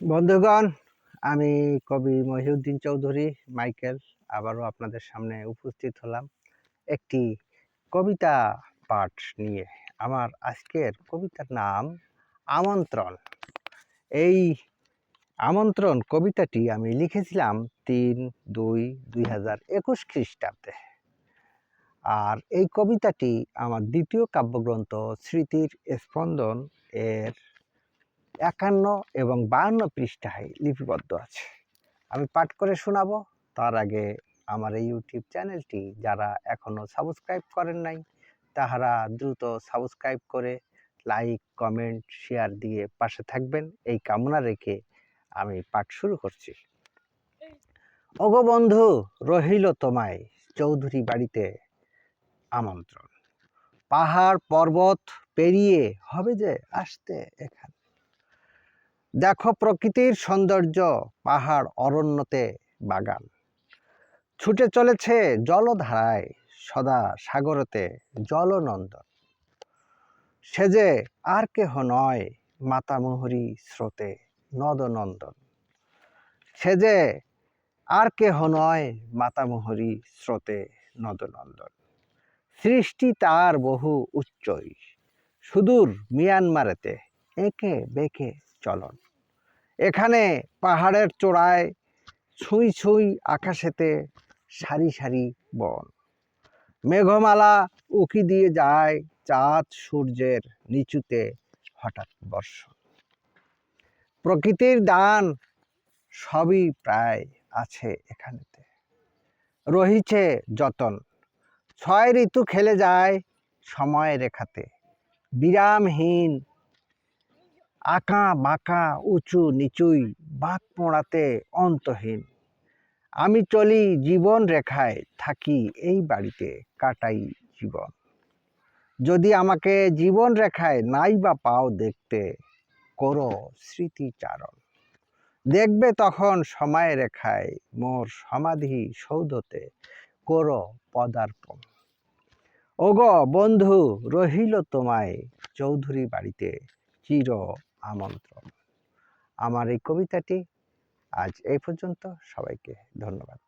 বন্ধুগণ, আমি কবি মহিউদ্দিন চৌধুরী, মাইকেল, আবারও আপনাদের সামনে উপস্থিত হলাম একটি কবিতা পাঠ নিয়ে। আমার আজকের কবিতার নাম আমন্ত্রণ। এই আমন্ত্রণ কবিতাটি আমি লিখেছিলাম তিন দুই দুই হাজার একুশ খ্রিস্টাব্দে। আর এই কবিতাটি আমার দ্বিতীয় কাব্যগ্রন্থ স্মৃতির স্পন্দন এর একান্ন এবং বাহান্ন পৃষ্ঠায় লিপিবদ্ধ আছে। আমি পাঠ করে শোনাবো। তার আগে আমার এই ইউটিউব চ্যানেলটি যারা এখনও সাবস্ক্রাইব করেন নাই, তাহারা দ্রুত সাবস্ক্রাইব করে লাইক, কমেন্ট, শেয়ার দিয়ে পাশে থাকবেন। এই কামনা রেখে আমি পাঠ শুরু করছি। ওগো বন্ধু, রহিল তোমায় চৌধুরী বাড়িতে আমন্ত্রণ। পাহাড়, পর্বত পেরিয়ে হবে যে আসতে এখানে। দেখো প্রকৃতির সৌন্দর্য, পাহাড়, অরণ্যতে বাগান। ছুটে চলেছে জলধারায়, সদা সাগরতে জলনন্দন। সে যে আর কেহ নয় মাতামোহরী স্রোতে নদনন্দন। সে যে আর কেহ নয় মাতামোহরী স্রোতে নদনন্দন। সৃষ্টি তার বহু উচ্চই সুদূর মিয়ানমারেতে একে বেঁকে চলন। এখানে পাহাড়ের চূড়ায় ছুঁই ছুঁই আকাশেতে সারি সারি বন। মেঘমালা উকি দিয়ে যায় চাঁদ সূর্যের নিচুতে হঠাৎ বর্ষণ। প্রকৃতির দান সবই প্রায় আছে এখানেতে। রহিছে যতন। ছয় ঋতু খেলে যায় সময় রেখাতে। বিরামহীন আঁকা, বাঁকা, উঁচু, নিচুই, বাঁক পোড়াতে অন্তহীন। আমি চলি জীবন রেখায়, থাকি এই বাড়িতে কাটাই জীবন। যদি আমাকে জীবন রেখায় নাই বা পাও দেখতে, করো স্মৃতিচারণ। দেখবে তখন সময় রেখায়, মোর সমাধি সৌধতে করো পদার্পণ। ওগো বন্ধু, রহিল তোমায় চৌধুরী বাড়িতে, চির আমন্ত্রণ আমার এই কবিতাটি আজ এই পর্যন্ত। সবাইকে ধন্যবাদ।